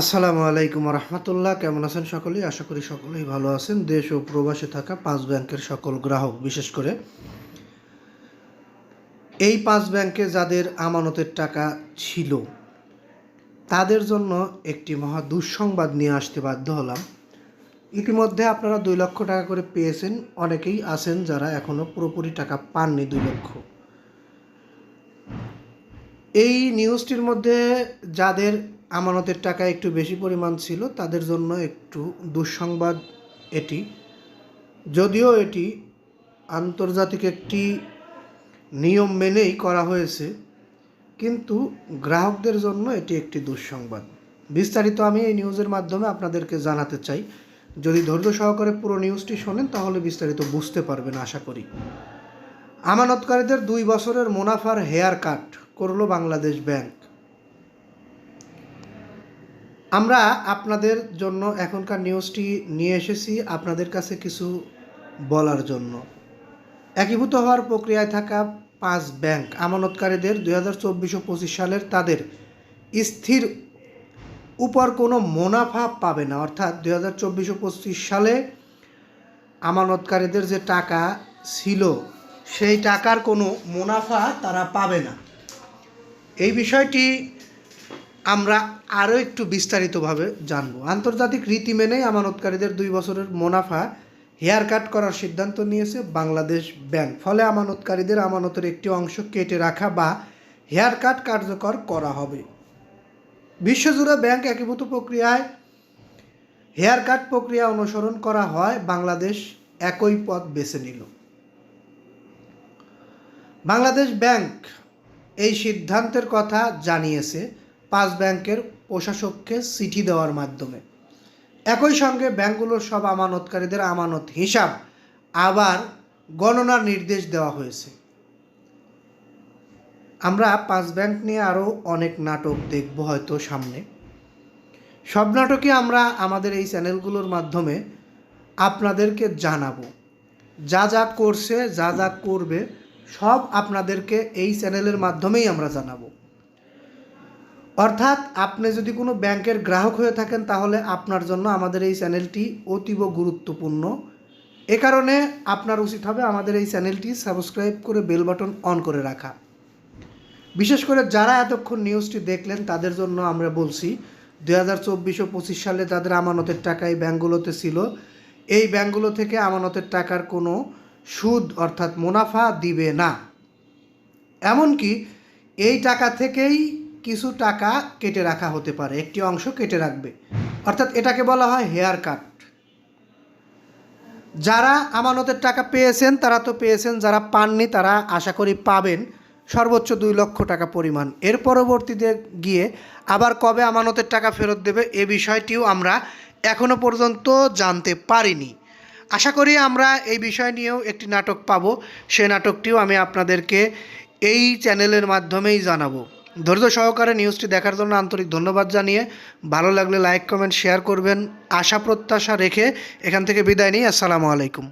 আসসালামু আলাইকুম রহমতুল্লাহ। কেমন আছেন সকলেই? আশা করি সকলেই ভালো আছেন। দেশ ও প্রবাসে থাকা পাঁচ ব্যাংকের সকল গ্রাহক, বিশেষ করে এই পাঁচ ব্যাংকে যাদের আমানতের টাকা ছিল, তাদের জন্য একটি মহা দুঃসংবাদ নিয়ে আসতে বাধ্য হলাম। ইতিমধ্যে আপনারা দুই লক্ষ টাকা করে পেয়েছেন। অনেকেই আছেন যারা এখনও পুরোপুরি টাকা পাননি দুই লক্ষ। এই নিউজটির মধ্যে যাদের আমানতের টাকা একটু বেশি পরিমাণ ছিল, তাদের জন্য একটু দুঃসংবাদ এটি। যদিও এটি আন্তর্জাতিক একটি নিয়ম মেনেই করা হয়েছে, কিন্তু গ্রাহকদের জন্য এটি একটি দুঃসংবাদ। বিস্তারিত আমি এই নিউজের মাধ্যমে আপনাদেরকে জানাতে চাই। যদি ধৈর্য সহকারে পুরো নিউজটি শোনেন, তাহলে বিস্তারিত বুঝতে পারবেন, আশা করি। আমানতকারীদের দুই বছরের মুনাফার হেয়ার কাট করল বাংলাদেশ ব্যাংক। আমরা আপনাদের জন্য এখনকার নিউজটি নিয়ে এসেছি আপনাদের কাছে কিছু বলার জন্য। একীভূত হওয়ার প্রক্রিয়ায় থাকা পাঁচ ব্যাংক আমানতকারীদের দুই হাজার চব্বিশ ও পঁচিশ সালের তাদের স্থির উপর কোনো মুনাফা পাবে না। অর্থাৎ দুই হাজার চব্বিশ ও পঁচিশ সালে আমানতকারীদের যে টাকা ছিল, সেই টাকার কোনো মুনাফা তারা পাবে না। এই বিষয়টি আমরা আরও একটু বিস্তারিতভাবে জানব। আন্তর্জাতিক রীতি মেনেই আমানতকারীদের দুই বছরের মুনাফা হেয়ার কাট করার সিদ্ধান্ত নিয়েছে বাংলাদেশ ব্যাংক। ফলে আমানতকারীদের আমানতের একটি অংশ কেটে রাখা বা হেয়ার কাট কার্যকর করা হবে। বিশ্বজুড়ে ব্যাংক একীভূত প্রক্রিয়ায় হেয়ার কাট প্রক্রিয়া অনুসরণ করা হয়। বাংলাদেশ একই পথ বেছে নিল। বাংলাদেশ ব্যাংক এই সিদ্ধান্তের কথা জানিয়েছে। পাঁচ ব্যাংকের প্রশাসককে চিঠি দেওয়ার মাধ্যমে। একই সঙ্গে ব্যাংকগুলোর সব আমানতকারীদের আমানত হিসাব আবার গণনার নির্দেশ দেওয়া হয়েছে। আমরা পাঁচ ব্যাংক নিয়ে আরও অনেক নাটক দেখব হয়তো সামনে। সব নাটকে আমরা আমাদের এই চ্যানেলগুলোর মাধ্যমে আপনাদেরকে জানাব। যা যা করছে, যা যা করবে, সব আপনাদেরকে এই চ্যানেলের মাধ্যমেই আমরা জানাব। অর্থাৎ আপনি যদি কোনো ব্যাংকের গ্রাহক হয়ে থাকেন, তাহলে আপনার জন্য আমাদের এই চ্যানেলটি অতীব গুরুত্বপূর্ণ। এ কারণে আপনার উচিত হবে আমাদের এই চ্যানেলটি সাবস্ক্রাইব করে বেল বাটন অন করে রাখা। বিশেষ করে যারা এতক্ষণ নিউজটি দেখলেন, তাদের জন্য আমরা বলছি দু হাজার চব্বিশ ও পঁচিশ সালে যাদের আমানতের টাকা এই ব্যাঙ্কগুলোতে ছিল। এই ব্যাঙ্কগুলো থেকে আমানতের টাকার কোনো সুদ অর্থাৎ মুনাফা দিবে না। এমনকি এই টাকা থেকেই কিছু টাকা কেটে রাখা হতে পারে, একটি অংশ কেটে রাখবে। অর্থাৎ এটাকে বলা হয় হেয়ার কাট। যারা আমানতের টাকা পেয়েছেন, তারা তো পেয়েছেন, যারা পাননি, তারা আশা করি পাবেন। সর্বোচ্চ দুই লক্ষ টাকা পরিমাণ। এর পরবর্তীতে গিয়ে আবার কবে আমানতের টাকা ফেরত দেবে, এ বিষয়টিও আমরা এখনও পর্যন্ত জানতে পারিনি। আশা করি আমরা এই বিষয় নিয়েও একটি নাটক পাব। সে নাটকটিও আমি আপনাদেরকে এই চ্যানেলের মাধ্যমেই জানাব। ধৈর্য সহকারে নিউজটি দেখার জন্য আন্তরিক ধন্যবাদ জানিয়ে ভালো লাগলে লাইক কমেন্ট শেয়ার করবেন। আশা প্রত্যাশা রেখে এখান থেকে বিদায় নিই। আসসালামু আলাইকুম।